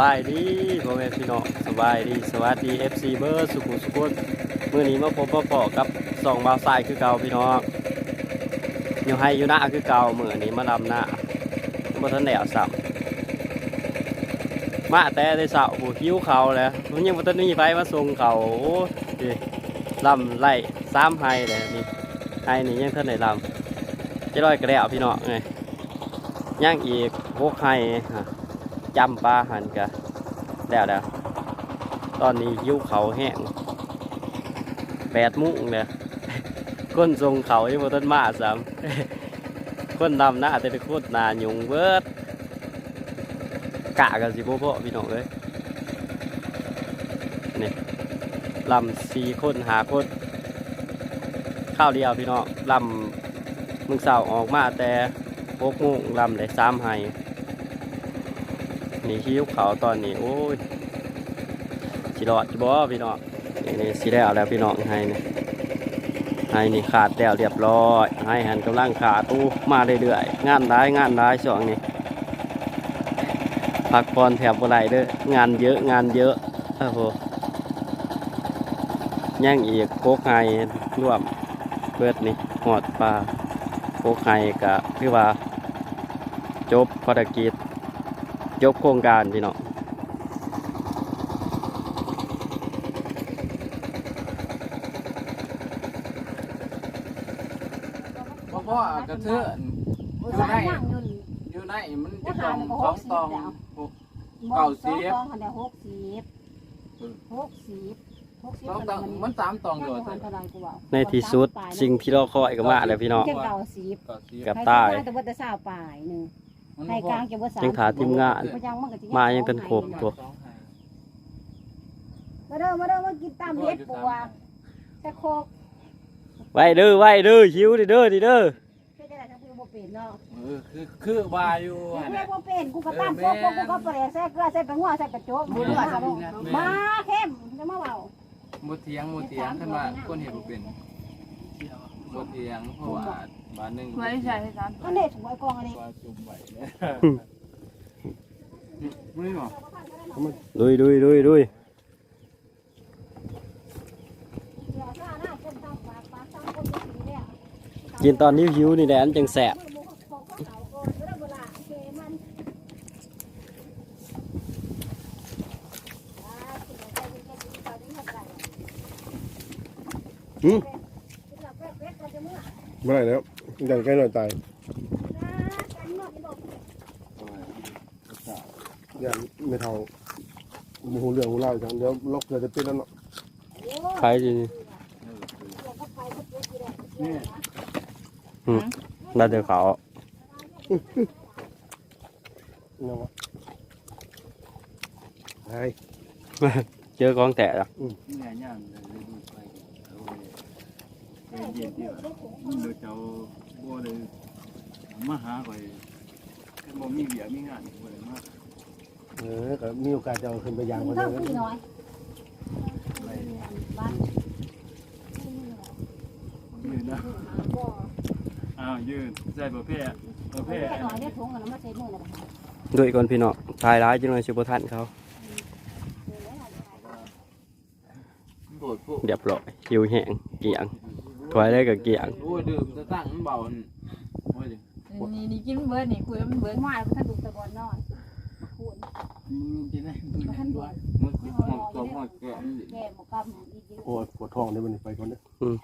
บายดีพ่อแม่พี่น้องสบายดีสวัสดี FC เบอร์สุขุสุขุนมื้อนี้มาพบมาพอกับสองบาวสายคือเก่าพี่น้องอยู่ให้อยู่หน้าคือเก่ามื้อนี้มาดำหน้าบ่ทันได้เอาซ้ำมาแต่ได้เสาผู้หิวเขาแล้วมันยังบ่ทันมีไฟมาส่งเขาโอ้ยลำไล่สามไฮเลยนี่ไฮนี่ยังทันได้ลำจะร้อยกระแล้วพี่น้องไงย่างอีกหกไฮฮะ จำปลาหันกะแล้วแล้วตอนนี้ยิ้วเขาแห้งแปดมุ้งเนี่ยคนทรงเขายังบ่ต้นมาซ้ำคนดำหน้าแต่ละคนหนาหยุงเบิดกะกันสิพ่อพี่น้องเลยนี่ลำสี่คนหาคนข้าวเดียวพี่น้องลำมึงเสาออกมาแต่หกโมงลำได้สามไฮ นี่คิ้วเขาตอนนี้ โอ้ยสิรอดจิบอพี่น้องนี่นี่สิแล้วแล้วพี่น้องให้นี่ให้นี่ขาดแล้วเรียบร้อยให้หันกำลังขาตู้มาเรื่อยๆงานร้ายงานร้ายช่วงนี้พักผ่อนแถบบ่ไรเด้องานเยอะงานเยอะโอ้โหย่างอีกโคกไฮร่วมเปิดนี่หอดปลาโคกไฮกะคือว่าจบภารกิจ ยกโครงการพี่น้องเพราะว่ากระเทือนผู้ชายนั่งอยู่นี่อยู่ในมันจะตองสองตองมองสองตองหันได้หกสิบหกสิบหกสิบสองตองมันสามตองอยู่หันเท่าไรกูว่าในที่สุดสิ่งที่เราคอยก็มาแล้วพี่น้องเจ็ดเก้าสิบก็สิกับให้ตายแต่ว่าแต่สาวปลายหนึ่ง มันให้กลางจะว่าสามยังขาทีมงาน บ่ยังมันก็สิมายังเป็นครบตัว มาเด้อมาเด้อมากินตามเฮ็ดปัวแต่โคกไว้เด้อไว้เด้อหิวดิเด้อดิเด้อเฮ็ดได้ทั้งคือบ่เป็นเนาะเออคือคือว่าอยู่เฮ็หั่นดน่ะบ่เป็นกูก็ตามโคกกูก็เปรย์ใส่เกลือใส่แป้งหัวใส่กระโจกบ่เลือดซะมาเข้มจะมาเว้า บ่เถียงบ่เถียงขึ้นมาคนเห็นบ่เป็น บ่เถียงเพราะว่าบ้านหนึงไม่ใช่ครับอันนี้ถุงไอ้กองอันนี้ว่าจุ่มไว้เนี่ยไม่หรอดุยดุยดุยดุยเดี๋ยวซ่าหน้าคนตามปากปากตามคนสิเนี่ยกินตอนนี้หิวนี่แหละอันจังแสบอืม เมื่อไหร่แล้วใหญ่ใกล้หน่อยตายอย่างไม่เท่ามีหูเรื่องหูเล่าจังเดี๋ยวล็อกเกิดจะเป็นแล้วเนาะใครสินี่น่าจะเขาเนาะไอ้เจอกองแต่ละนี่ไงย่างเลยดูไปเอาไว้ เย็นดีกว่าเดี๋ยวเจ้าบ่เลยมาหาข่อยแค่บ่มีเบียมีงานบ่ได้มาเออก็มีโอกาสจะเอาขึ้นไปยางคนต้เดีองยวพี่น้อยบ้านยืนนะอ้าวยืนใส่ประเภทประเภแค่ทน้อยเนี่ยถุงกันแล้วมาใส่มือเลยก่อนพี่น้องทายร้ายจังเลยชิบทันเขาโดดพวกเรียบร้อยหิวแห้งเกี่ยง ถอยได้กับเกี่ยงโอ้ยดื่มจะตั้งมันเบาโอ้ยนี่นี่กินเบิร์ดนี่คุยมันเบิร์ดมาแล้วท่านดูตะบอนนอนคูณกินได้ท่านบอนมันหอมตัวหอมแก่แก่หมกำอีกโอ้ยปวดท้องเลยมันไปก่อนเด้อ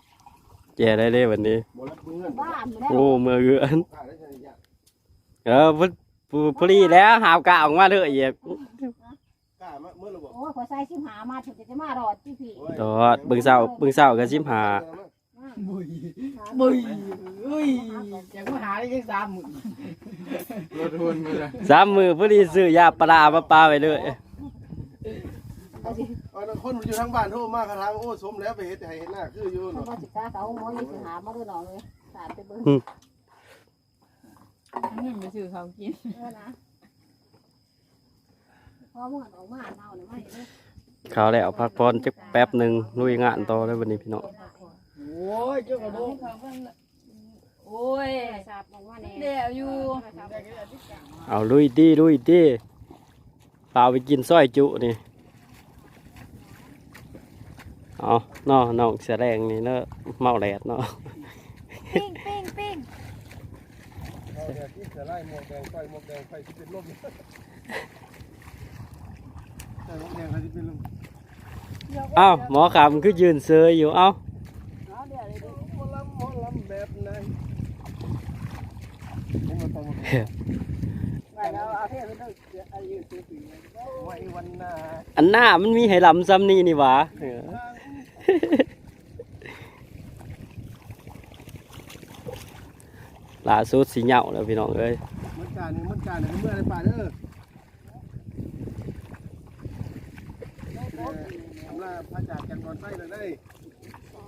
แย่ได้เลยวันนี้บ่รับเพื่อนบ้านแล้วโอ้เมื่อเกือนกล้าได้ใช่ยากเออพพพลีแล้วหาวกะออกมาเลยอีกกล้ามาเมื่อเราบอกโอ้ยขอใส่ชิมหามาถึงจะมารอดที่พี่ตอดเบิ่งเศร้าเบิ่งเศร้ากับชิมหา บุยบุยอุ้ยอยากมาหาได้ยังสามหมื่นรถทุนมาเลยสามมือพอดีซื้อยาปลามาปลาไปเลยเอาสิเอาคนอยู่ทางบ้านโทรมาคาถามโอ้สมแล้วไปเฮ็ดให้เฮ็ดหน้าคืออยู่เขาเนาะบอกสิกาเขาโมยสิหามาด้วยน้องเลยสาดไปเบิ่งนี่ไปซื้อเขากินเออนะพอมึงออกมาเน่าเนี่ยไม่เลยเขาแล้วพักผ่อนจักแป๊บหนึ่งลุยงานต่อเลยวันนี้พี่น้อง โอ้ยเจ้ากระดูกโอ้ยสาบออกมาแน่เดี๋ยวอยู่เอาลุยดีลุยดีไปเอาไปกินซอยจุนี่เอาเนาะน้องเสียแรงนี่เนาะเมาแดดเนาะปิ้งปิ้งปิ้งเอาแดดที่จะไล่หมวกแดงไฟหมวกแดงไฟที่เป็นลมแต่หมวกแดงไฟที่เป็นลมเอ้าหมอขำคือยืนเซยอยู่เอ้า หมอลำหมอลำแบบไหนนี่มันต้องมา ไปแล้วเอันหน้าอันหน้ามันมีให้ลำซ้ำนี่นี่หวะล่าสุดสีเหยาแล้วพี่น้องเอ้ยมันการนี่มันการนี่เมื่อไรป่าเด้อทำลาพระจากกันก่อนไปเลยได้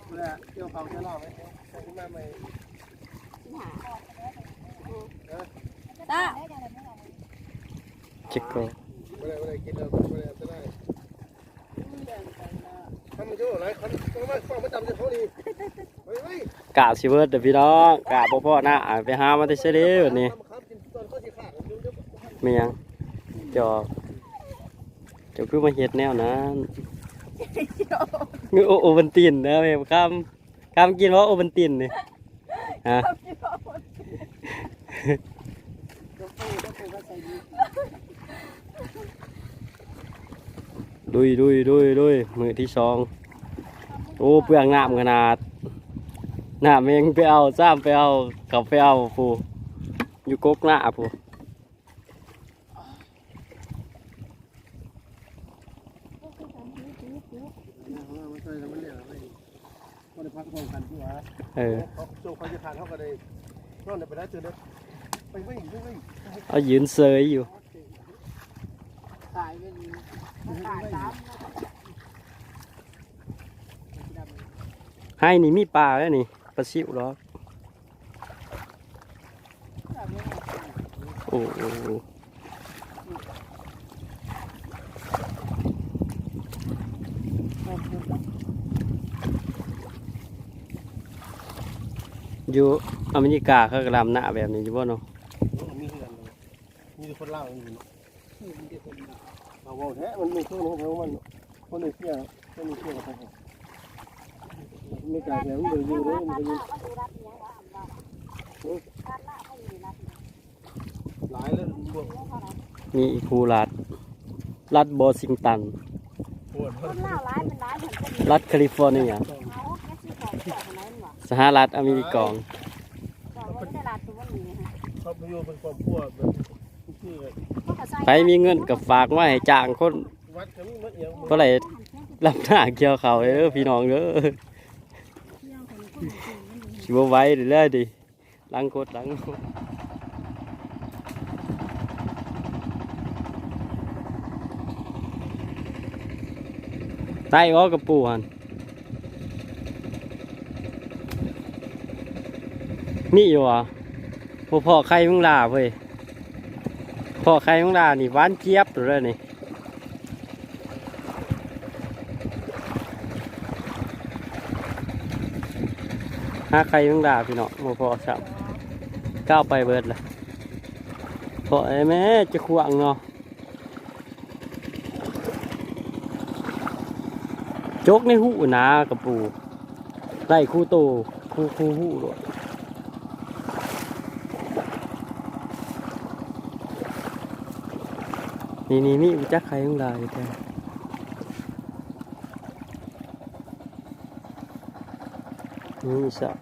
เพื่อเกี่ยวเขาจะเล่าไหมขึ้นมาใหม่ตา เช็คโกไม่ได้ไม่ได้กินแล้วไม่ได้จะได้ทำมันเยอะหลายคนต้องมาฟังประจำจะเขาดีเฮ้ยเฮ้ยกาสิเบิร์ดเด้อพี่น้องกาพ่อพ่อหน้าอะไปหามาแต่เฉลี่ยวันนี้ครับกินตอนเขาสิขาดเดี๋ยวเดี๋ยวไม่ยังจอเจ้าคือมาเฮ็ดแนวนั้นโอโอวันตินนะแม่คำคำกินว่าโอวันตินนี่ฮะ ดุยดุยดุยดุยมือที่สองโอ้เปลืองน้ำขนาดน้ำเองไปเอาซ้ำไปเอาเขาไปเอาผู้อยู่กกหน้าผู้มันใส่แล้วมันเหลืออะไรคนได้พักพร้อมกันที่ว่าเออเขาโซ่เขาจะทานเขาก็ได้นอนไปได้เจอเด้อไปไม่ไปไม่เอายืนเซยอยู่ ตายไม่ดีตายสามให้นี่มีปลาแล้วนี่ปลาซิวหรอโอ้โหอยู่อเมริกาเขากระลำหน้าแบบนี้อยู่บ่เนาะมีเหือนมีคนเล่าอยู่ เราบอกแท้มันมีเครื่องของมันคนหนึ่งเที่ยวคนหนึ่งเที่ยวกับเขาไม่กล้าแข็งเลยอยู่เลยมันจะหลายแล้วพวกมีอีคูรัดรัฐบอสิงตันปวดคนเล่าร้ายเป็นร้ายเหมือนกันรัฐแคลิฟอร์เนียเอาแค่ซื้อของเกี่ยวกับนั้นหรอสหรัฐอเมริกาจอดรถได้ร้านตัวนี้ฮะเขาไปอยู่เป็นครอบครัวแบบที่เขาก็ ใครมีเงินกับฝากมาให้จ้างคนเขามีมันเอียงเท่าไหร่รับหน้าเกี่ยวเขาเด้อพี่น้องเด้อชิบไว้เรื่อยดิล้างโคตรล้างโคตรใต้อ้อกระปูหันนี่อยู่อะพอพอใครมึงลาเว้ย พอใครมึงลานี่หวานเจี๊ยบเลยนี่หาใครมึงด่าพี่น้องโมพอสับก้าวไปเบิดเลยพอไอ้แม่จะขวางเนาะจกในหูหนากระปูไล่คู่โตคู่คู่หูด้วย นี่นี่นี่จักใครของลาอยู่แท้นี่สับ